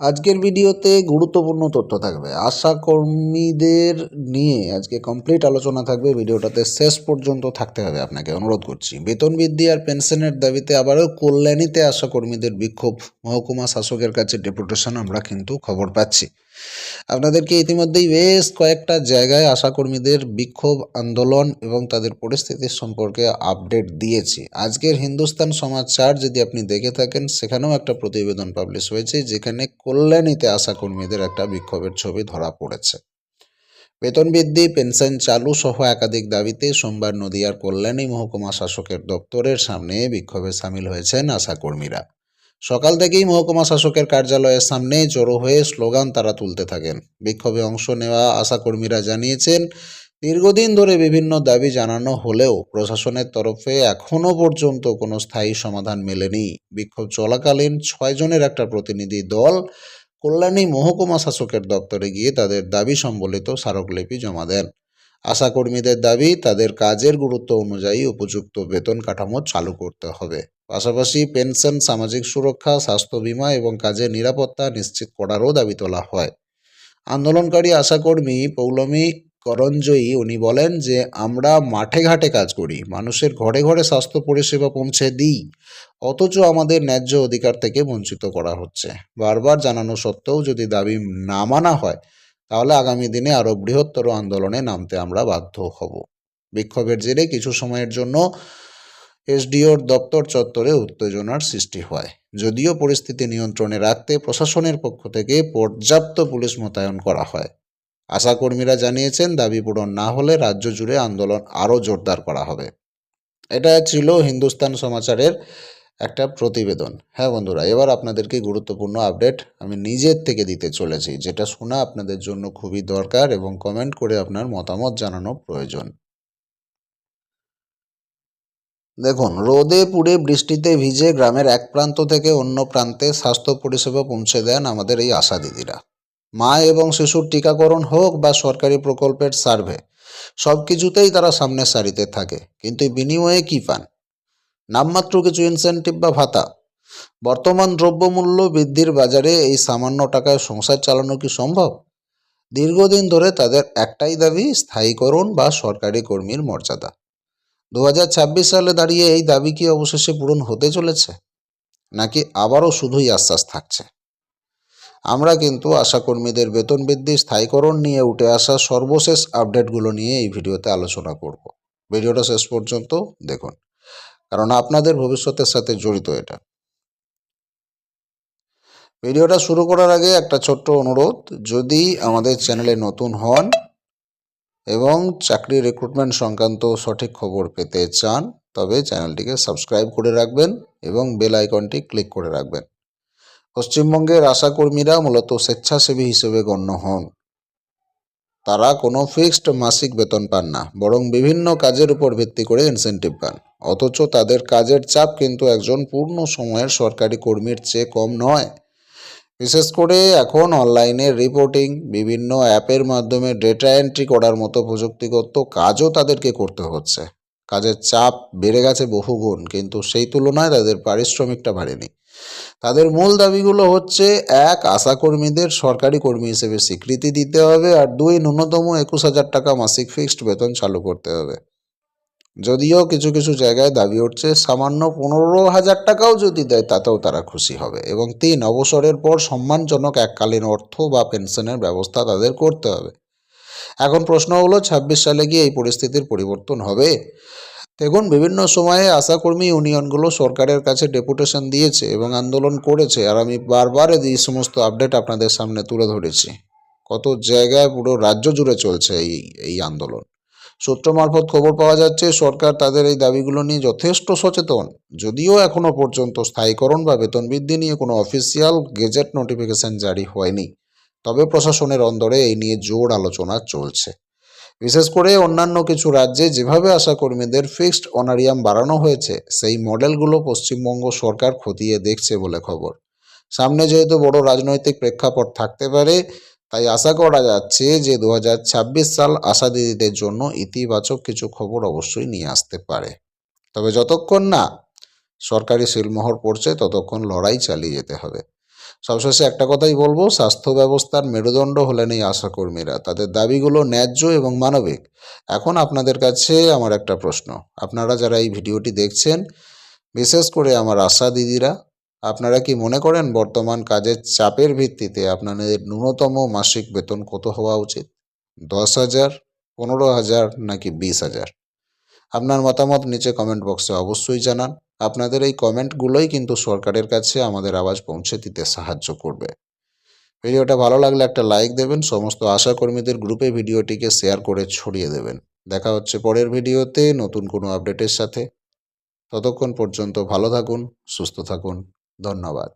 আজকের ভিডিওতে গুরুত্বপূর্ণ তথ্য থাকবে। আশা কর্মীদের নিয়ে আজকে কমপ্লিট আলোচনা থাকবে। ভিডিওটাতে শেষ পর্যন্ত থাকতে হবে আপনাকে। অনুরোধ করছি। বেতন বৃদ্ধি আর পেনশনের দাবিতে আবারও কল্যাণীতে আশা কর্মীদের বিক্ষোভ। মহকুমা শাসকের কাছে ডেপুটেশন আমরা কিন্তু খবর পাচ্ছি। আপনাদেরকে ইতিমধ্যেই বেশ কয়েকটা জায়গায় আশাকর্মীদের বিক্ষোভ, আন্দোলন এবং তাদের পরিস্থিতির সম্পর্কে আপডেট দিয়েছি। আজকের হিন্দুস্তান সমাচার যদি আপনি দেখে থাকেন, সেখানেও একটা প্রতিবেদন পাবলিশ হয়েছে, যেখানে কল্যাণীতে আশাকর্মীদের একটা বিক্ষোভের ছবি ধরা পড়েছে। বেতন বৃদ্ধি, পেনশন চালু সহ একাধিক দাবিতে সোমবার নদিয়ার কল্যাণী মহকুমা শাসকের দপ্তরের সামনে বিক্ষোভে সামিল হয়েছেন আশাকর্মীরা। সকাল থেকেই মহকুমা শাসকের কার্যালয়ের সামনে জড়ো হয়ে স্লোগান তারা তুলতে থাকেন। বিক্ষোভে অংশ নেওয়া আশাকর্মীরা জানিয়েছেন, দীর্ঘদিন ধরে বিভিন্ন দাবি জানানো হলেও প্রশাসনের তরফে এখনও পর্যন্ত কোনো স্থায়ী সমাধান মেলেনি। বিক্ষোভ চলাকালীন ছয়জনের একটা প্রতিনিধি দল কল্যাণী মহকুমা শাসকের দপ্তরে গিয়ে তাদের দাবি সম্বলিত স্মারকলিপি জমা দেন। আশাকর্মীদের দাবি, তাদের কাজের গুরুত্ব অনুযায়ী উপযুক্ত বেতন কাঠামো চালু করতে হবে। পাশাপাশি পেনশন, সামাজিক সুরক্ষা, স্বাস্থ্য বীমা এবং কাজের নিরাপত্তা নিশ্চিত করারও দাবি তোলা হয়। আন্দোলনকারী আশাকর্মী পৌলমী করঞ্জয়ী, উনি বলেন যে, আমরা মাঠে ঘাটে কাজ করি, মানুষের ঘরে ঘরে স্বাস্থ্য পরিষেবা পৌঁছে দিই, অথচ আমাদের ন্যায্য অধিকার থেকে বঞ্চিত করা হচ্ছে। বারবার জানানো সত্ত্বেও যদি দাবি না মানা হয়, তাহলে আগামী দিনে আরও বৃহত্তর আন্দোলনে নামতে আমরা বাধ্য হব। বিক্ষোভের জেরে কিছু সময়ের জন্য এসডিওর দপ্তর চত্বরে উত্তেজনার সৃষ্টি হয়। যদিও পরিস্থিতি নিয়ন্ত্রণে রাখতে প্রশাসনের পক্ষ থেকে পর্যাপ্ত পুলিশ মোতায়েন করা হয়। আশাকর্মীরা জানিয়েছেন, দাবি পূরণ না হলে রাজ্য জুড়ে আন্দোলন আরও জোরদার করা হবে। এটা ছিল হিন্দুস্তান সমাচারের একটা প্রতিবেদন। হ্যাঁ বন্ধুরা, এবার আপনাদেরকে গুরুত্বপূর্ণ আপডেট আমি নিজের থেকে দিতে চলেছি, যেটা শোনা আপনাদের জন্য খুবই দরকার এবং কমেন্ট করে আপনার মতামত জানানো প্রয়োজন। দেখুন, রোদে, পুড়ে, বৃষ্টিতে ভিজে গ্রামের এক প্রান্ত থেকে অন্য প্রান্তে স্বাস্থ্য পরিষেবা পৌঁছে দেন আমাদের এই আশা দিদিরা। মা এবং শিশুর টিকাকরণ হোক বা সরকারি প্রকল্পের সার্ভে সব কিছুতেই তারা সামনের সারিতে থাকে, কিন্তু বিনিময়ে কি পান? নামমাত্র কিছু ইনসেন্টিভ বা ভাতা? বর্তমান দ্রব্যমূল্য বৃদ্ধির বাজারে এই সামান্য টাকায় সংসার চালানো কি সম্ভব? দীর্ঘদিন ধরে তাদের একটাই দাবি, স্থায়ীকরণ বা সরকারি কর্মীর মর্যাদা। দু হাজার ছাব্বিশ সালে দাঁড়িয়ে এই দাবি কি অবশেষে পূরণ হতে চলেছে? নাকি আবারও শুধুই আশ্বাস থাকছে? আমরা কিন্তু আশাকর্মীদের বেতন বৃদ্ধি, স্থায়ীকরণ নিয়ে উঠে আসা সর্বশেষ আপডেটগুলো নিয়ে এই ভিডিওতে আলোচনা করব। ভিডিওটা শেষ পর্যন্ত দেখুন, কারণ আপনাদের ভবিষ্যতের সাথে জড়িত এটা। ভিডিওটা শুরু করার আগে একটা ছোট্ট অনুরোধ, যদি আমাদের চ্যানেলে নতুন হন এবং চাকরি রিক্রুটমেন্ট সংক্রান্ত সঠিক খবর পেতে চান, তবে চ্যানেলটিকে সাবস্ক্রাইব করে রাখবেন এবং বেল আইকনটি ক্লিক করে রাখবেন। পশ্চিমবঙ্গের আশাকর্মীরা মূলত স্বেচ্ছাসেবী হিসেবে গণ্য হন। তারা কোনো ফিক্সড মাসিক বেতন পান না, বরং বিভিন্ন কাজের উপর ভিত্তি করে ইনসেন্টিভ পান। অথচ তাদের কাজের চাপ কিন্তু একজন পূর্ণ সময়ের সরকারি কর্মীর চেয়ে কম নয়। বিশেষ করে এখন অনলাইনে রিপোর্টিং, বিভিন্ন অ্যাপের মাধ্যমে ডেটা এন্ট্রি করার মতো প্রযুক্তিগত কাজও তাদেরকে করতে হচ্ছে। কাজের চাপ বেড়ে গেছে বহুগুণ কিন্তু সেই তুলনায় তাদের পারিশ্রমিকটা বাড়েনি। তাদের মূল দাবিগুলো হচ্ছে, এক, আশাকর্মীদের সরকারি কর্মী হিসেবে স্বীকৃতি দিতে হবে, আর দুই, ন্যূনতম একুশ হাজার টাকা মাসিক ফিক্সড বেতন চালু করতে হবে। যদিও কিছু কিছু জায়গায় দাবি উঠছে, সামান্য পনেরো হাজার টাকাও যদি দেয়, তাতেও তারা খুশি হবে। এবং তিন, অবসরের পর সম্মানজনক এককালীন অর্থ বা পেনশনের ব্যবস্থা তাদের করতে হবে। এখন প্রশ্ন হলো, ছাব্বিশ সালে গিয়ে এই পরিস্থিতির পরিবর্তন হবে? দেখুন, বিভিন্ন সময়ে আশাকর্মী ইউনিয়নগুলো সরকারের কাছে ডেপুটেশন দিয়েছে এবং আন্দোলন করেছে। আর আমি বারবার এই সমস্ত আপডেট আপনাদের সামনে তুলে ধরেছি। কত জায়গায় পুরো রাজ্য জুড়ে চলছে এই এই আন্দোলন। সূত্র মারফত খবর পাওয়া যাচ্ছে, সরকার তাদের এই দাবিগুলো নিয়ে যথেষ্ট সচেতন। যদিও এখনও পর্যন্ত স্থায়ীকরণ বা বেতন বৃদ্ধি নিয়ে কোনো অফিসিয়াল গেজেট নোটিফিকেশন জারি হয়নি। তবে প্রশাসনের অন্দরে এই নিয়ে জোর আলোচনা চলছে। বিশেষ করে অন্যান্য কিছু রাজ্যে যেভাবে আশাকর্মীদের ফিক্সড অনারিয়াম বাড়ানো হয়েছে, সেই মডেলগুলো পশ্চিমবঙ্গ সরকার খতিয়ে দেখছে বলে খবর। সামনে যেহেতু বড় রাজনৈতিক প্রেক্ষাপট থাকতে পারে তাই আশা করা যাচ্ছে যে দু হাজার ছাব্বিশ সাল আশা দিদিদের জন্য ইতিবাচক কিছু খবর অবশ্যই নিয়ে আসতে পারে। তবে যতক্ষণ না সরকারি সিলমোহর পড়ছে, ততক্ষণ লড়াই চালিয়ে যেতে হবে। সবশেষে একটা কথাই বলব, স্বাস্থ্য ব্যবস্থার মেরুদণ্ড হলেন এই আশাকর্মীরা। তাদের দাবিগুলো ন্যায্য এবং মানবিক। এখন আপনাদের কাছে আমার একটা প্রশ্ন। আপনারা যারা এই ভিডিওটি দেখছেন, বিশেষ করে আমার আশা দিদিরা আপনারা কি মনে করেন বর্তমান কাজের চাপের ভিত্তিতে আপনাদের ন্যূনতম মাসিক বেতন কত হওয়া উচিত? দশ হাজার, পনেরো হাজার নাকি বিশ হাজার? আপনার মতামত নিচে কমেন্ট বক্সে অবশ্যই জানান। আপনাদের এই কমেন্টগুলোই কিন্তু সরকারের কাছে আমাদের আওয়াজ পৌঁছে দিতে সাহায্য করবে। ভিডিওটা ভালো লাগলে একটা লাইক দেবেন, সমস্ত আশাকর্মীদের গ্রুপে ভিডিওটিকে শেয়ার করে ছড়িয়ে দেবেন। দেখা হচ্ছে পরের ভিডিওতে নতুন কোনো আপডেটের সাথে। ততক্ষণ পর্যন্ত ভালো থাকুন, সুস্থ থাকুন। ধন্যবাদ।